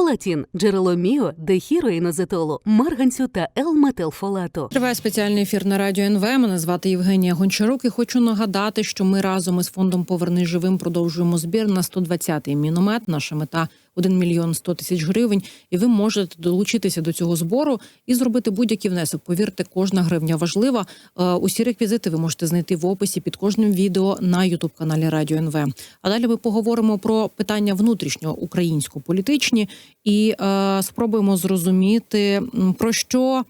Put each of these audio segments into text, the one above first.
Фолатін – джерело міо, дехіроїнозетолу, марганцю та Л-метилфолату. Триває спеціальний ефір на радіо НВ. Мене звати Євгенія Гончарук. І хочу нагадати, що ми разом із фондом Поверни живим продовжуємо збір на 120-й міномет. Наша мета 1 мільйон 100 тисяч гривень. І ви можете долучитися до цього збору і зробити будь-який внесок. Повірте, кожна гривня важлива. Е, Усі реквізити ви можете знайти в описі під кожним відео на Ютуб каналі Радіо НВ. А далі ми поговоримо про питання внутрішньо українсько-політичні і е, спробуємо зрозуміти про що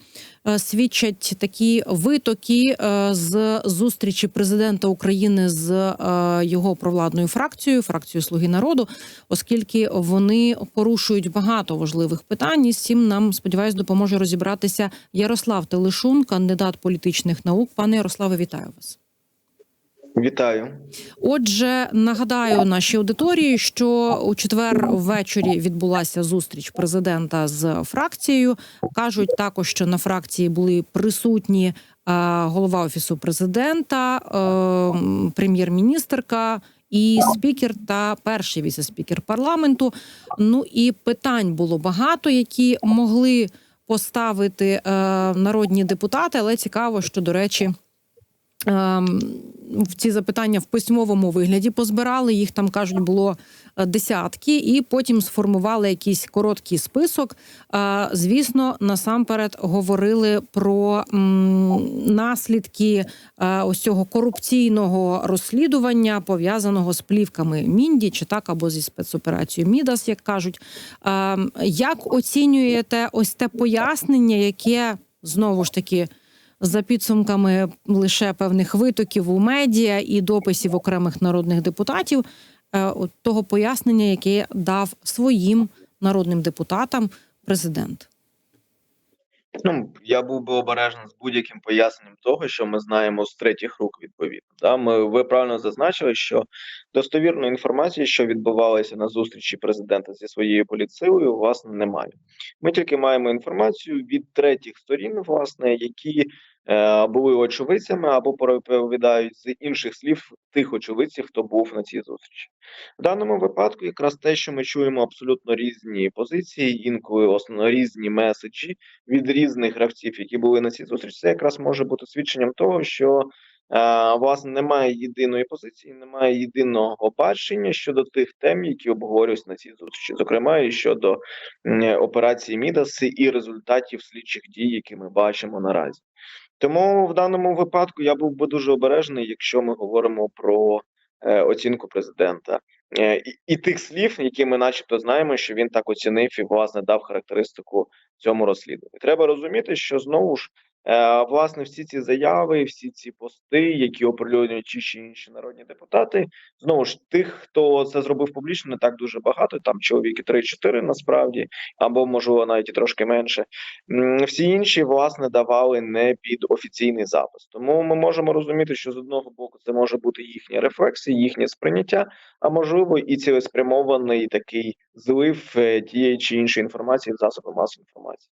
свідчать такі витоки е, з зустрічі президента України з е, його провладною фракцією, фракцією Слуги народу, оскільки вони порушують багато важливих питань. І з цим нам сподіваюсь допоможе розібратися Ярослав Телешун, кандидат політичних наук. Пане Ярославе, вітаю вас. Вітаю. Отже, нагадаю нашій аудиторії, що у четвер ввечері відбулася зустріч президента з фракцією. кажуть також, що на фракції були присутні е, голова офісу президента, е, прем'єр-міністерка. І спікер та перший віце-спікер парламенту. Ну і питань було багато, які могли поставити е, народні депутати. Але цікаво, що до речі, в ці запитання в письмовому вигляді позбирали. Їх там кажуть було е, десятки, і потім сформували якийсь короткий список. Е, Звісно, насамперед говорили про наслідки е, ось цього корупційного розслідування, пов'язаного з плівками Мінді, чи так або зі спецоперацією Мідас, як кажуть. Ем, Як оцінюєте ось те пояснення, яке знову ж таки за підсумками лише певних витоків у медіа і дописів окремих народних депутатів, е, того пояснення, яке дав своїм народним депутатам президент. Ну я був би обережний з будь-яким поясненням того, що ми знаємо з третіх рук. Відповідно, да ми ви правильно зазначили, що достовірної інформації, що відбувалося на зустрічі президента зі своєю політсилою, власне, немає. Ми тільки маємо інформацію від третіх сторін, власне, які були очевидцями або переповідають з інших слів тих очевидців, хто був на цій зустрічі. В даному випадку, якраз те, що ми чуємо абсолютно різні позиції, інколи основно різні меседжі від різних гравців, які були на цій зустрічі, це якраз може бути свідченням того, що е, власне немає єдиної позиції, немає єдиного бачення щодо тих тем, які обговорюються на цій зустрічі, зокрема і щодо операції Мідас і результатів слідчих дій, які ми бачимо наразі. Тому в даному випадку я був би дуже обережний, якщо ми говоримо про е, оцінку президента. Е, і, і тих слів, які ми, начебто, знаємо, що він так оцінив і власне дав характеристику цьому розслідуванню. Треба розуміти, що знову ж власне всі ці заяви, всі ці пости, які оприлюднюють чи інші народні депутати, знову ж тих, хто це зробив публічно, не так дуже багато. Там чоловіки 3-4 насправді, або можливо навіть і трошки менше. Всі інші власне давали не під офіційний запис. Тому ми можемо розуміти, що з одного боку це може бути їхня рефлексія, їхнє сприйняття, а можливо і цілеспрямований такий злив е, тієї чи іншої інформації в засоби масової інформації.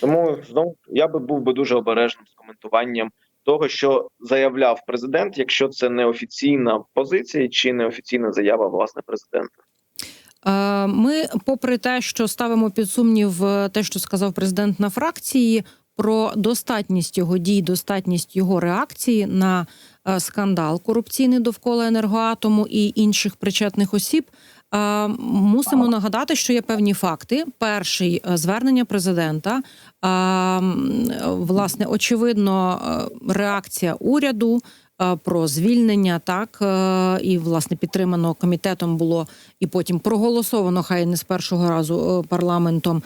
Тому знову я би був би дуже обережним з коментуванням того, що заявляв президент, якщо це не офіційна позиція чи не офіційна заява власне президента. Е, Ми, попри те, що ставимо під сумнів е, те, що сказав президент на фракції, про достатність його дій, достатність його реакції на е, скандал корупційний довкола енергоатому і інших причетних осіб. Е, Мусимо нагадати, що є певні факти. Перший е, звернення президента, е, власне, очевидно, реакція уряду про звільнення, так і власне підтримано комітетом було і потім проголосовано, хай не з першого разу парламентом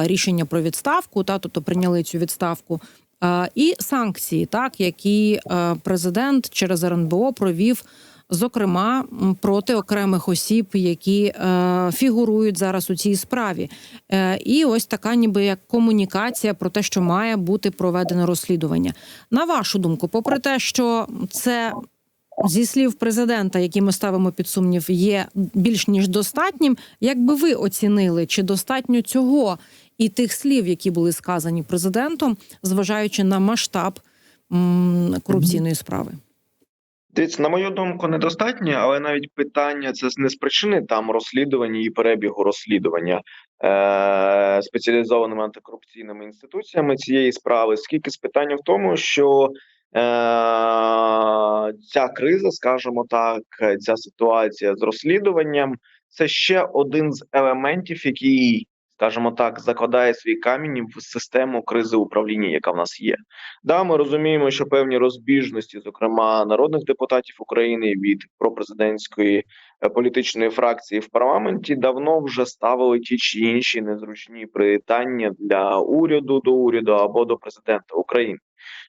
рішення про відставку, та тобто прийняли цю відставку. І санкції, так які президент через РНБО провів, зокрема проти окремих осіб, які е, фігурують зараз у цій справі. Е, І ось така, ніби як комунікація про те, що має бути проведено розслідування. На вашу думку, попри те, що це зі слів президента, які ми ставимо під сумнів, є більш ніж достатнім. Як би ви оцінили, чи достатньо цього і тих слів, які були сказані президентом, зважаючи на масштаб м, корупційної справи? Дивіться, на мою думку, недостатньо, але навіть питання це не з причини там розслідування і перебігу розслідування е- спеціалізованими антикорупційними інституціями цієї справи, скільки з питання в тому, що е- ця криза, скажімо так, ця ситуація з розслідуванням, це ще один з елементів, який, скажімо так, закладає свій камінь в систему кризи управління, яка в нас є. Да, ми розуміємо, що певні розбіжності, зокрема народних депутатів України від пропрезидентської е, політичної фракції в парламенті, давно вже ставили ті чи інші незручні питання для уряду до уряду або до президента України.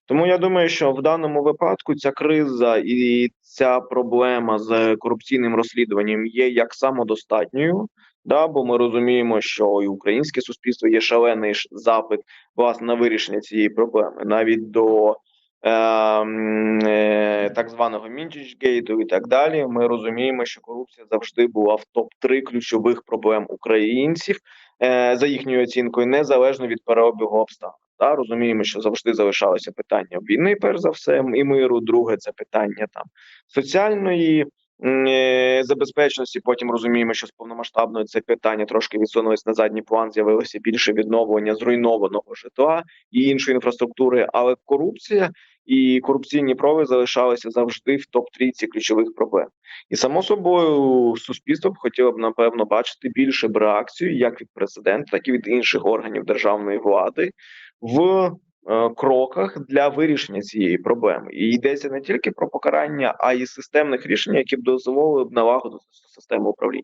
Тому я думаю, що в даному випадку ця криза і ця проблема з корупційним розслідуванням є як самодостатньою. Да, бо ми розуміємо, що і українське суспільство є шалений запит власне на вирішення цієї проблеми, навіть до е, е, так званого Мінчичгейту і так далі. Ми розуміємо, що корупція завжди була в топ 3 ключових проблем українців е, за їхньою оцінкою, незалежно від переобігу обставин. Та розуміємо, що завжди залишалося питання війни, перш за все, і миру. Друге це питання там соціальної забезпеченості. Потім розуміємо, що з повномасштабною це питання трошки відсунулось на задній план. З'явилося більше відновлення зруйнованого житла і іншої інфраструктури. Але корупція і корупційні прояви залишалися завжди в топ трійці ключових проблем. І само собою суспільство б хотіло б напевно бачити більше б реакцію як від президента, так і від інших органів державної влади в е, кроках для вирішення цієї проблеми. І йдеться не тільки про покарання, а й системних рішень, які б дозволили б налагодити систему управління.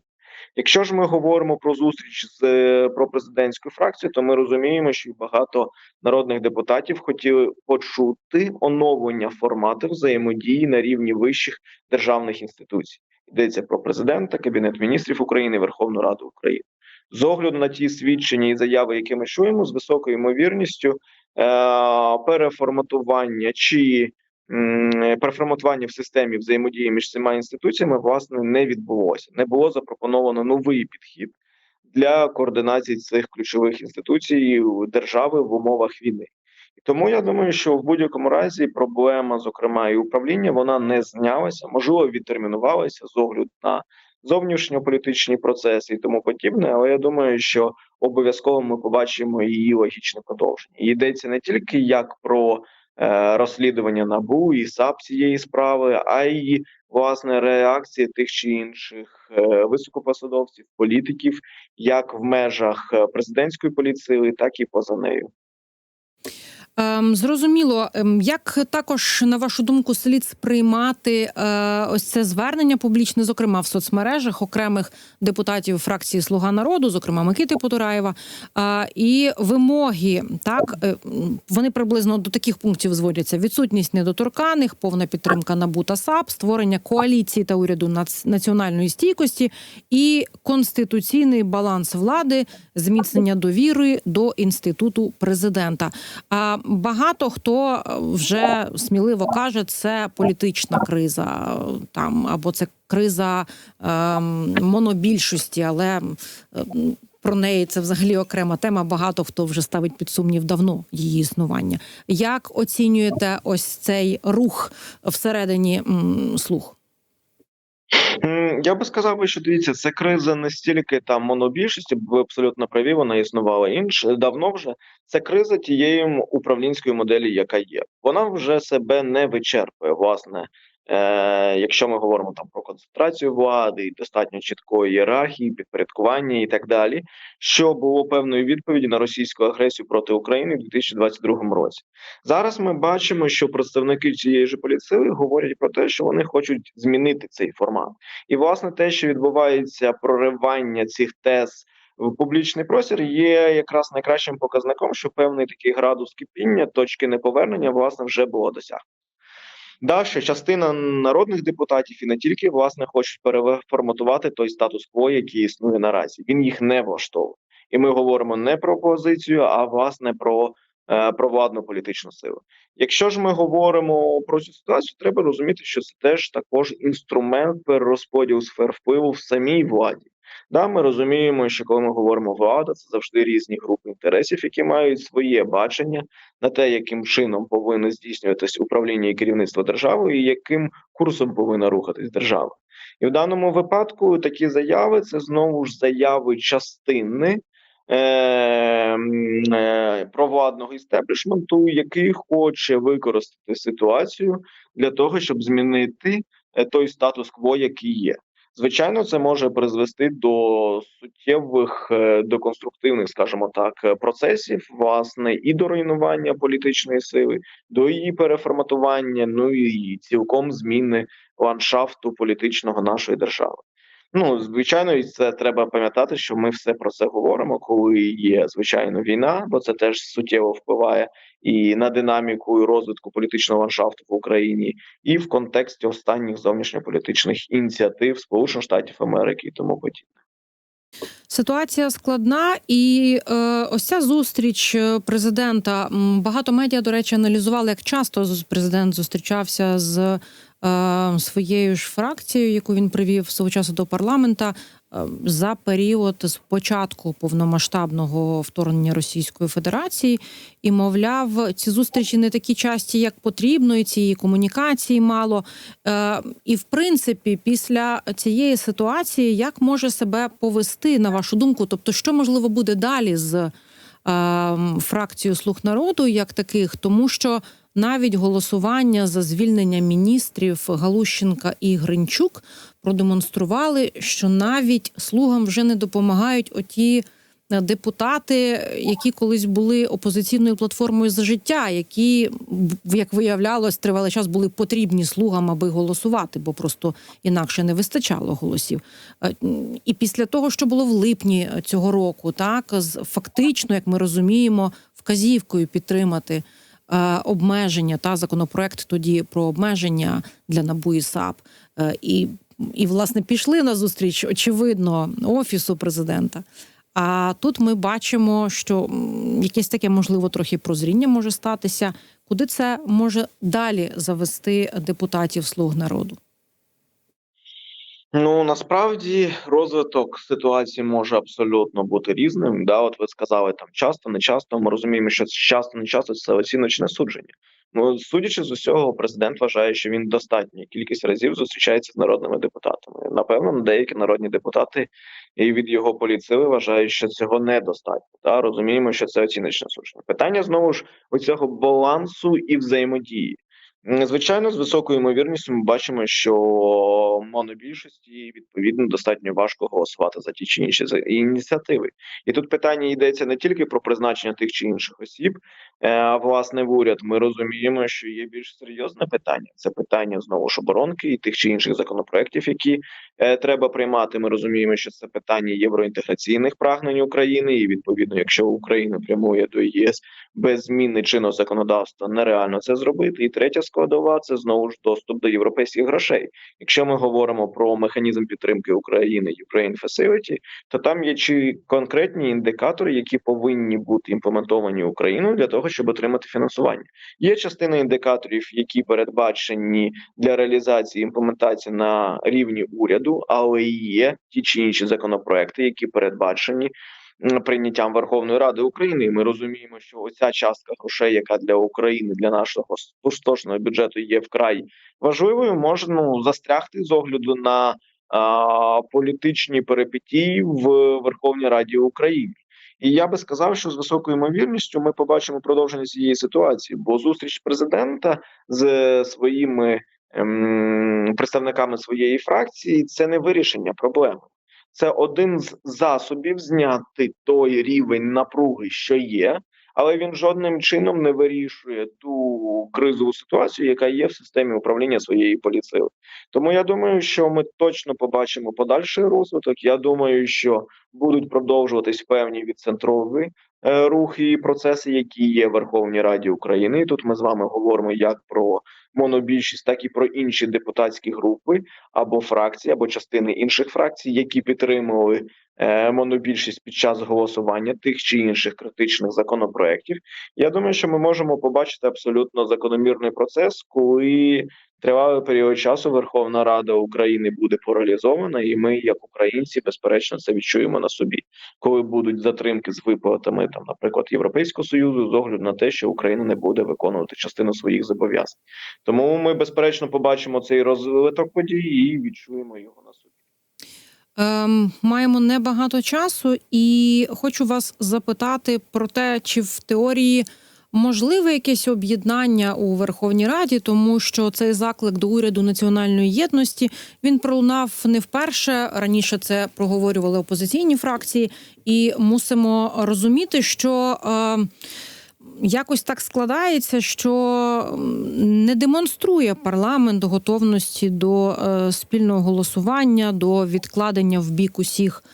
Якщо ж ми говоримо про зустріч з е, пропрезидентською фракцією, то ми розуміємо, що багато народних депутатів хотіли почути оновлення формату взаємодії на рівні вищих державних інституцій. Йдеться про президента, кабінет міністрів України, Верховну Раду України. З огляду на ті свідчення і заяви, які ми чуємо, з високою ймовірністю е- переформатування чи м, переформатування в системі взаємодії між цими інституціями власне не відбулося. Не було запропоновано новий підхід для координації цих ключових інституцій держави в умовах війни. Тому я думаю, що в будь-якому разі проблема, зокрема, і управління, вона не знялася, можливо, відтермінувалася з огляду на зовнішньополітичні процеси і тому подібне. Але я думаю, що обов'язково ми побачимо її логічне продовження. Йдеться не тільки як про е, розслідування набу і САП цієї справи, а й власне реакції тих чи інших е, високопосадовців, політиків, як в межах е, президентської політсили, так і поза нею. Ем, зрозуміло, Ем, як також на вашу думку слід сприймати е, ось це звернення публічне, зокрема в соцмережах окремих депутатів фракції Слуга народу, зокрема Микити Потураєва, е, і вимоги так? Е, вони приблизно до таких пунктів зводяться: відсутність недоторканих, повна підтримка НАБУ та САП, створення коаліції та уряду національної стійкості і конституційний баланс влади, зміцнення довіри до інституту президента. Багато хто е, вже сміливо каже, це політична криза там або це криза ем, монобільшості, але про неї це взагалі окрема тема. Багато хто вже ставить під сумнів давно її існування. Як оцінюєте ось цей рух всередині м, слух? Я би сказав що дивіться, це криза не стільки там монобільшості, бо ви абсолютно праві, вона існувала інше давно вже. Це криза тієї управлінської моделі, яка є. Вона вже себе не вичерпує. Власне, е, якщо ми говоримо там про концентрацію влади і достатньо чіткої ієрархії, підпорядкування і так далі, що було певною відповіді на російську агресію проти України в 2022 році. Зараз ми бачимо, що представники цієї ж політсили говорять про те, що вони хочуть змінити цей формат. І власне те, що відбувається проривання цих тез в публічний простір, є якраз найкращим показником, що певний такий градус кипіння, точки неповернення, власне, вже було досягнуто. Да, що частина народних депутатів і не тільки власне хочуть переформатувати той статус-кво, який існує наразі. Він їх не влаштовує, і ми говоримо не про опозицію, а власне про, е, про владну політичну силу. Якщо ж ми говоримо про цю ситуацію, треба розуміти, що це теж також інструмент перерозподілу сфер впливу в самій владі. Да, ми розуміємо, що коли ми говоримо влада, це завжди різні групи інтересів, які мають своє бачення на те, яким чином повинно здійснюватись управління і керівництво державою, і яким курсом повинна рухатись держава. І в даному випадку такі заяви це знову ж заяви частини е, е, провладного істеблішменту, який хоче використати ситуацію для того, щоб змінити е, той статус-кво, який є. Звичайно, це може призвести до суттєвих е, до конструктивних, скажімо так, е, процесів, власне, і до руйнування політичної сили, до її переформатування, ну і цілком зміни ландшафту політичного нашої держави. Ну, звичайно, і це треба пам'ятати, що ми все про це говоримо, коли є звичайно війна, бо це теж суттєво впливає і на динаміку і розвитку політичного ландшафту в Україні, і в контексті останніх зовнішньополітичних ініціатив Сполучених Штатів Америки і тому подібне. Ситуація складна, і е, ось ця зустріч е, президента. Багато медіа, до речі, аналізували, як часто президент зустрічався з своєю ж фракцією, яку він привів свого часу до парламента. е, За період з початку повномасштабного вторгнення Російської Федерації, і мовляв, ці зустрічі не такі часті, як потрібно, і цієї комунікації мало. Е, і в принципі, після цієї ситуації, як може себе повести на вашу думку? Тобто, що можливо буде далі з е, фракцією слуг народу, як таких, тому що навіть голосування за звільнення міністрів Галущенка і Гринчук продемонстрували, що навіть слугам вже не допомагають оті е, депутати, які колись були опозиційною платформою за життя, які, як виявлялось, тривалий час були потрібні слугам, аби голосувати, бо просто інакше не вистачало голосів. Е, І після того, що було в липні цього року, так з фактично, як ми розуміємо, вказівкою підтримати обмеження та законопроект тоді про обмеження для НАБУ і САП. Е, І, і власне пішли на зустріч, очевидно, офісу президента. А тут ми бачимо, що якесь таке можливо трохи прозріння може статися. Куди це може далі завести депутатів слуг народу? Ну насправді розвиток ситуації може абсолютно бути різним. Да, от ви сказали там часто, не часто. Ми розуміємо, що часто, не часто це оціночне судження. Ну, судячи з усього, президент вважає, що він достатньо кількість разів зустрічається з народними депутатами. Напевно, деякі народні депутати і від його поліцили вважають, що цього недостатньо. Та розуміємо, що це оціночне судження. Питання знову ж у цього балансу і взаємодії. Звичайно, з високою ймовірністю ми бачимо, що монобільшості відповідно достатньо важко голосувати за ті чи інші ініціативи. І тут питання йдеться не тільки про призначення тих чи інших осіб, е, а власне в уряд. Ми розуміємо, що є більш серйозне питання. Це питання знову ж оборонки і тих чи інших законопроєктів, які е, треба приймати. Ми розуміємо, що це питання євроінтеграційних прагнень України, і відповідно, якщо Україна прямує до ЄС без зміни чинного законодавства, нереально це зробити. І третя складова це знову ж доступ до європейських грошей. Якщо ми говоримо про механізм підтримки України Ukraine Facility, то там є чи конкретні індикатори, які повинні бути імплементовані Україною для того, щоб отримати фінансування. Є частина індикаторів, які передбачені для реалізації імплементації на рівні уряду, але є ті чи інші законопроекти, які передбачені. Прийняттям Верховної Ради України, і ми розуміємо, що оця частка грошей, яка для України, для нашого спустошного бюджету є вкрай важливою, може ну, застрягти з огляду на а, політичні перипетії в Верховній Раді України. І я би сказав, що з високою ймовірністю ми побачимо продовження цієї ситуації, бо зустріч президента з своїми ем, представниками своєї фракції це не вирішення проблеми. Це один з засобів зняти той рівень напруги, що є, але він жодним чином не вирішує ту кризову ситуацію, яка є в системі управління своєї поліцили. Тому я думаю, що ми точно побачимо подальший розвиток. Я думаю, що будуть продовжуватись певні відцентрові е, рухи і процеси, які є в Верховній Раді України. Тут ми з вами говоримо як про монобільшість, так і про інші депутатські групи або фракції, або частини інших фракцій, які підтримували е, монобільшість під час голосування тих чи інших критичних законопроєктів. Я думаю, що ми можемо побачити абсолютно закономірний процес, коли тривалий період часу Верховна Рада України буде паралізована, і ми, як українці, безперечно, це відчуємо на собі, коли будуть затримки з виплатами, там, наприклад, Європейського союзу, з огляду на те, що Україна не буде виконувати частину своїх зобов'язань. Тому ми безперечно побачимо цей розвиток подій і відчуємо його на собі. Ем, маємо небагато часу, і хочу вас запитати про те, чи в теорії можливе якесь об'єднання у Верховній Раді, тому що цей заклик до уряду національної єдності він пролунав не вперше. Раніше це проговорювали опозиційні фракції, і мусимо розуміти, що. Е, Якось так складається, що не демонструє парламент готовності до е, спільного голосування, до відкладення в бік усіх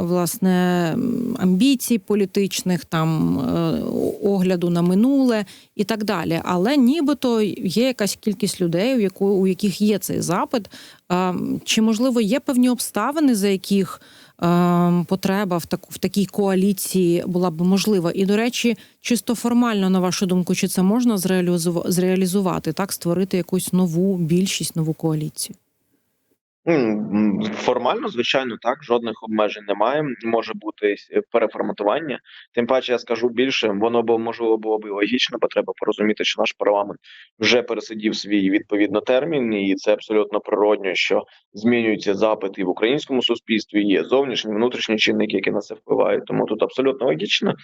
власне амбіцій політичних, там е, огляду на минуле і так далі. Але нібито є якась кількість людей, у яку у яких є цей запит. Е, чи можливо є певні обставини, за яких е, потреба в таку в такій коаліції була б можлива. І до речі, чисто формально, на вашу думку, чи це можна зреалізу- зреалізувати, так створити якусь нову більшість, нову коаліцію? М, Формально, звичайно, так, жодних обмежень немає. Може бути переформатування. Тим паче, я скажу більше, воно б можливо було б і логічно, бо треба порозуміти, що наш парламент вже пересидів свій відповідно термін, і це абсолютно природньо, що змінюються запити в українському суспільстві. Є зовнішні, внутрішні чинники, які на це впливають. Тому тут абсолютно логічно.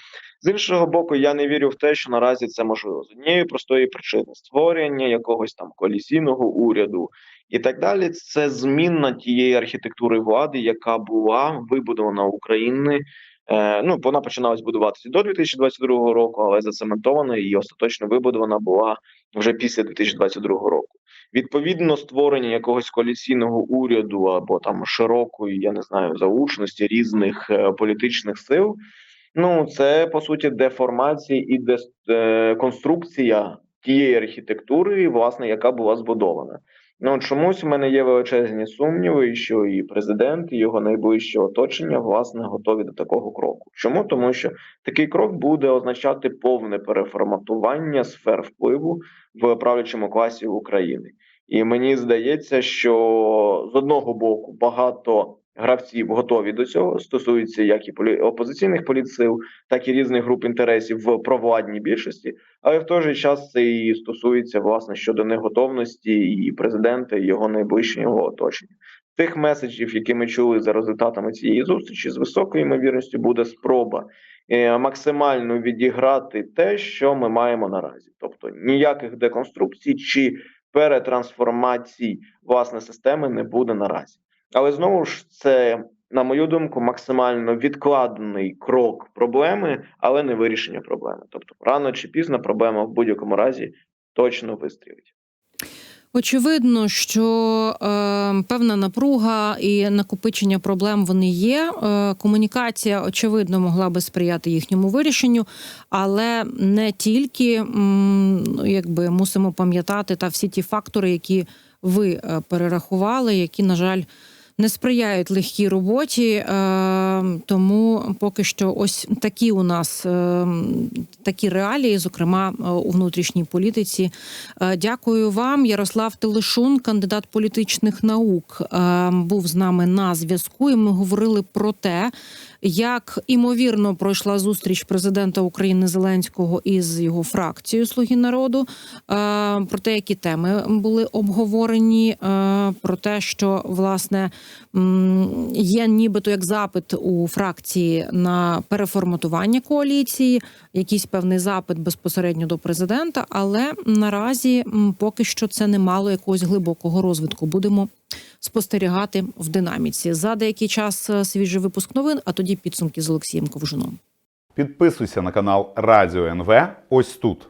З іншого боку, я не вірю в те, що наразі це можливо з однієї простої причини створення якогось там коаліційного уряду і так далі. Це зміна тієї архітектури влади, яка була вибудована України. Е, ну, вона починалась будуватися до 2022 року, але зацементована і остаточно вибудована була вже після 2022 року. Відповідно, створення якогось коаліційного уряду або там широкої, я не знаю, заучності різних е, політичних сил. Ну, це по суті деформація і деконструкція тієї архітектури, власне, яка була збудована. Ну чомусь у мене є величезні сумніви, що і президент, і його найближче оточення власне готові до такого кроку. Чому тому, що такий крок буде означати повне переформатування сфер впливу в правлячому класі України, і мені здається, що з одного боку багато гравців готові до цього стосується як і опозиційних політсил, так і різних груп інтересів в провладній більшості. Але в той же час це і стосується власне щодо неготовності і президента, і його найближчого оточення. Тих меседжів, які ми чули за результатами цієї зустрічі, з високою ймовірністю буде спроба е, максимально відіграти те, що ми маємо наразі, тобто ніяких деконструкцій чи перетрансформацій власне системи не буде наразі. Але знову ж це, на мою думку, максимально відкладений крок проблеми, але не вирішення проблеми. Тобто, рано чи пізно проблема в будь-якому разі точно вистрілить. Очевидно, що е, певна напруга і накопичення проблем вони є. Е, комунікація, очевидно, могла би сприяти їхньому вирішенню, але не тільки м, якби мусимо пам'ятати та всі ті фактори, які ви е, перерахували, які, на жаль, не сприяють легкій роботі, е, тому поки що ось такі у нас е, такі реалії, зокрема е, у внутрішній політиці. Дякую вам, Ярослав Телешун, кандидат політичних наук, був з нами на зв'язку. І ми говорили про те, як імовірно пройшла зустріч президента України Зеленського із його фракцією Слуги народу. е, Про те, які теми були обговорені, е, про те, що власне є нібито як запит у фракції на переформатування коаліції, якийсь певний запит безпосередньо до президента, але наразі поки що це не мало якогось глибокого розвитку. Будемо спостерігати в динаміці. За деякий час е, свіжий випуск новин, а тоді підсумки з Олексієм Ковжуном. Підписуйся на канал Радіо НВ ось тут.